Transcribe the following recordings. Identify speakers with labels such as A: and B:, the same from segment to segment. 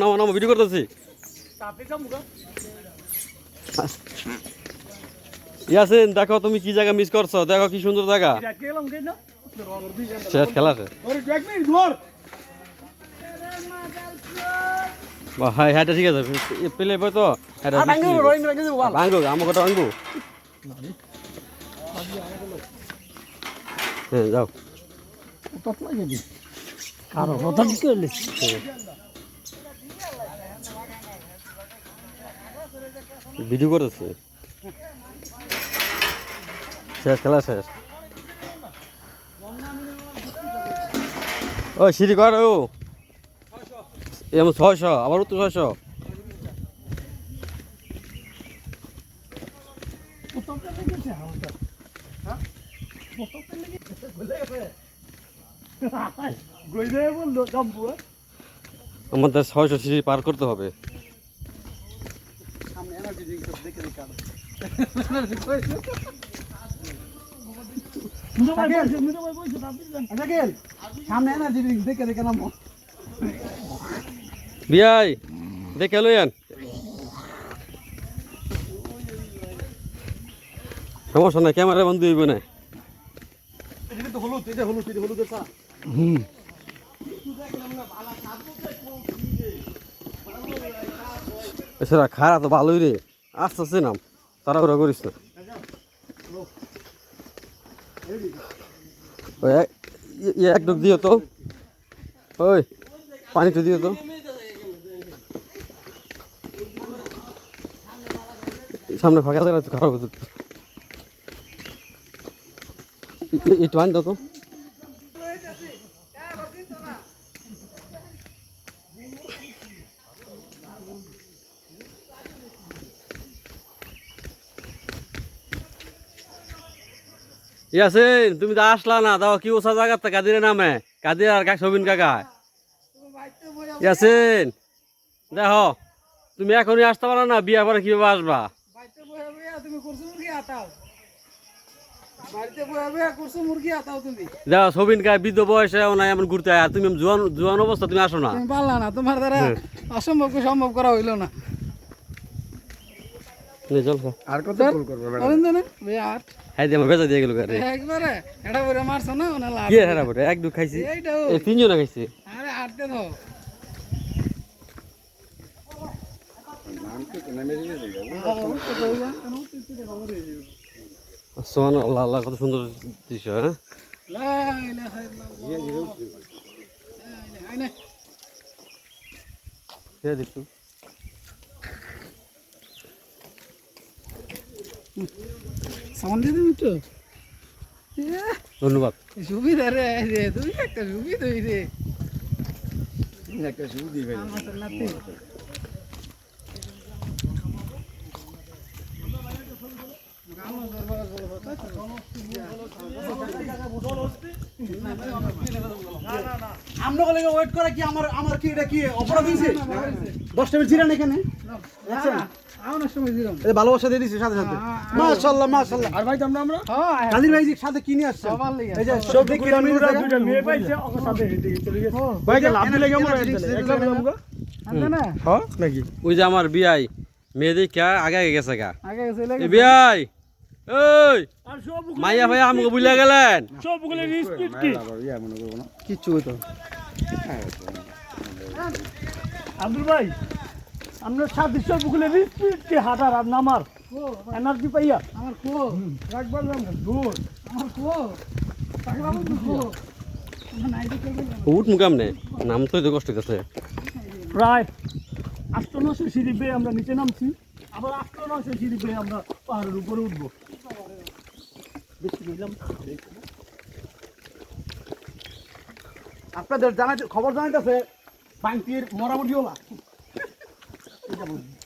A: নামো নামো ভিডিও করতেছি। ইয়াসিন দেখো তুমি কি জায়গা মিস করছ? দেখো কি সুন্দর জায়গা। শেষ খেলা হাই হাইটা ঠিক আছে। পেলে বই তো। হাইটা আমার কথা ভাঙ্গো হ্যাঁ যাও।
B: কারও কথা কি করলে
A: ভিডিও করতেছে। শেষ খেলা শেষ। ও সিঁড়ি কর ও। এমন ছয়শো আবার তো ছয়শো। আমাদের ছয়শো সিঁড়ি পার করতে হবে। বিয়াই দেখে লইয়ান। সমস্যা নাই ক্যামেরা বন্ধ হইব না। এছাড়া খারা তো ভালোই রে। আস্তে আস্তে নাম। ওরা করিস না। এক- ডুব দিও তো। ওই, পানিটা দিও তো। সামনে ফাঁকা জায়গা খারাপ হতো একটু আন দাও ইয়াসিন তুমি তো আসলা না দাও কি ওসা জায়গা তা কাদিরের নামে? কাদির আর কাক সবিন কাকা? ইয়াসিন দেখো তুমি এখনই আসতে পারো না বিয়া পরে কীভাবে আসবা?
B: তুমি
A: দেখো সবিন বৃদ্ধ বয়সে এমন ঘুরতে আয়। জোয়ান জোয়ান অবস্থা তুমি আসো না।
B: পারলা না তোমার দ্বারা অসম্ভবকে সম্ভব করা হইল না।
A: নে, চল
B: আর কত গোল করবে করেন তো না বে আট।
A: হাই দিয়ে আমার বেচা দিয়ে গেল গাড়ি
B: একবারে এটা বলে মারছো না ওনা লাভ।
A: কি হেরা বটে? এক দু খাইছি।
B: এইটাও
A: এই তিনজন খাইছি।
B: আরে আটতে দাও
A: সোহান আল্লাহ আল্লাহ কত সুন্দর দৃশ্য হ্যাঁ?
B: লা ইলাহা ইল্লাল্লাহ আইনে
A: কে দেখছ
B: সামান দিয়ে দিবি তো
A: ধন্যবাদ
B: সুবিধা রে রে তুই একটা সুবিধা রে
C: একটা ভাই
B: আমার
C: আমরা কলে ওয়েট করে কি আমার আমার কি এটা কি অপরাধ হইছে 10 টেবিল ছিলেন এখানে এই ভালোবাসা দিয়ে দিছে সাথে সাথে। মাশাআল্লাহ মাশাআল্লাহ। আর ভাই আমরা আমরা?
B: হ্যাঁ
C: কাদির ভাই সাথে কি নিয়ে আসছেন
B: সবার লিগে।
C: এই যে সব কিলোমিটার দুইটা মেয়ে
D: পাইছে ওকে সাথে চলে গেছে।
C: ভাই কে লাভ দিলে কেমন
B: না?
C: হ্যাঁ নাকি?
A: ওই যে আমার বিয়াই মেয়ে দেখা আগে আগে গেছে গা।
B: আগে চলে
A: এ বিয়াই ওই মাইয়া ভাই আমাকে বুঝলে গেলেন।
D: সবগুলো স্পিড কি?
C: কিচ্ছু হইতো।
D: আব্দুল ভাই আমরা সবগুলো স্পিড কি হাঁটার আর নামার। এনার্জি পাইয়া।
B: আমার কো
D: একবার দূর
B: আমার কো
A: উঠ মুকাম নে। নাম তো হইতে কষ্ট হইতেছে
D: প্রায় আটশো নশো সিঁড়ি বেয়ে আমরা নিচে নামছি। আবার আটশো নশো সিঁড়ি বেয়ে আমরা পাহাড়ের উপরে উঠবো।
C: আপনাদের জানা খবর জানাইতেছে বাংতির মরামুটি হলা আজকে নাচ গেছে টয়লেটে
D: প্রাকৃতিকটাকে প্রাকৃতিকটাকে সারা দিয়ে দিব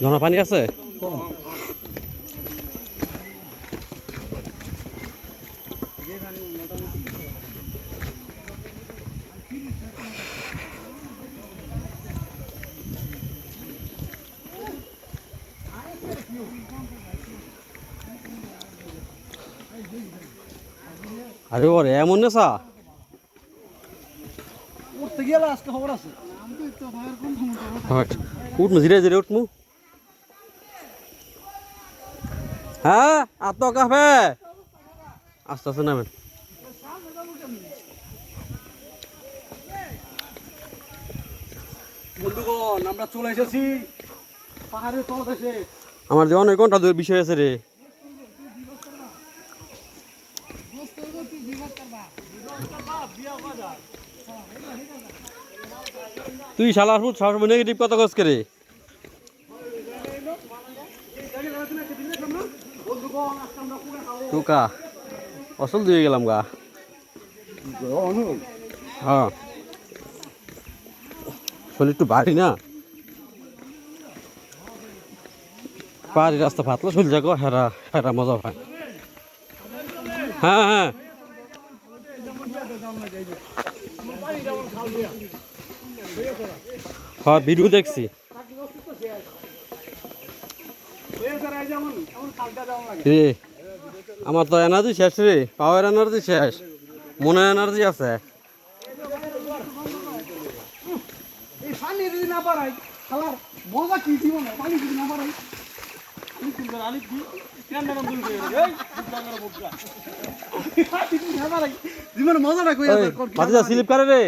A: ঝর্ণা পানি আছে? আরে ওরে এমন নেশা?
B: উঠতে গেলে আজকে খবর আছে।
A: উঠমু ধীরে ধীরে উঠমু হ্যাঁ আত্ম কাফে। আস্তে আস্তে নামেন।
B: বন্ধুগণ আমরা চলে এসেছি পাহাড়ের তলদেশে।
A: আমার যে অনেক ঘণ্টা ধরে বিষয় আছে রে। তুই শালার ফুট সবসময় নেগেটিভ কথা কস করে টুকা অসল দিয়ে গেলাম গা। হ্যাঁ। শরীর একটু বাড়ি না? পাহাড়ি রাস্তা পাতলা চলে যাকো হেরা হেরা মজা পায় হ্যাঁ হ্যাঁ। হ্যাঁ ভিডিও দেখছি। আমার তো এনার্জি শেষ রে পাওয়ার এনার্জি শেষ মনে এনার্জি আছে।
B: কি সুন্দর
A: স্লিপ করে রে।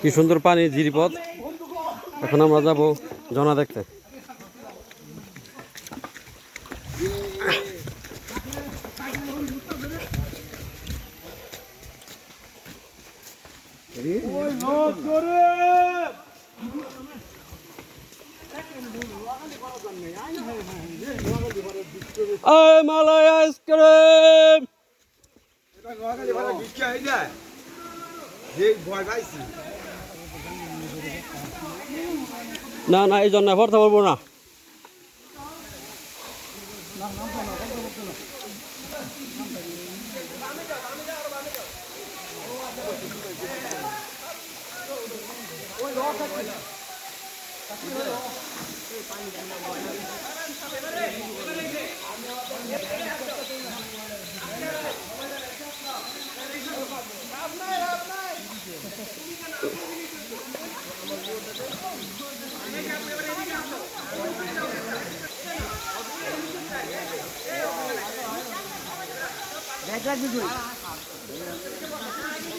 A: কি পানি জিরিপথ এখন আমরা যাব জনা দেখতে। মালাই আইসক্রিম। না না এই জন্য ভরতে পারব না।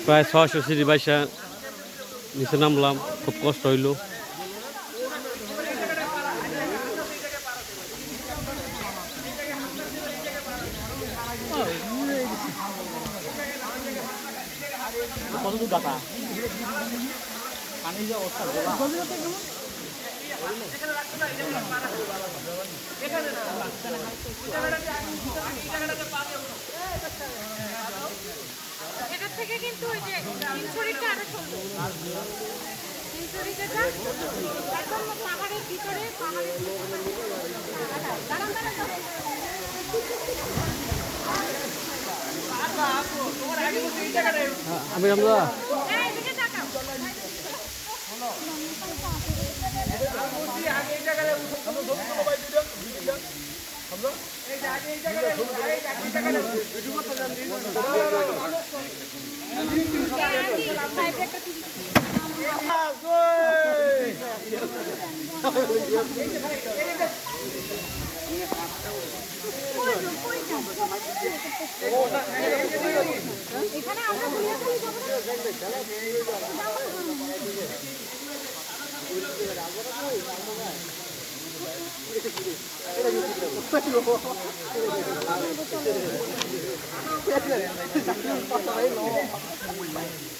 A: প্রায় ছয়শো সিঁড়ি বাইসা নিচে নামলাম খুব কষ্ট হইল।
D: পানির যে অবস্থা গোলা
C: এটা থেকে কিন্তু ওই সুন্দর পাহাড়ের ভিতরে পাহাড়ের।
A: আমি আমরা
C: হ্যাঁ, এদিকে তাকাও। সাইডে একটা এখানে আমরা ঘুরিয়ে খালি Thank you.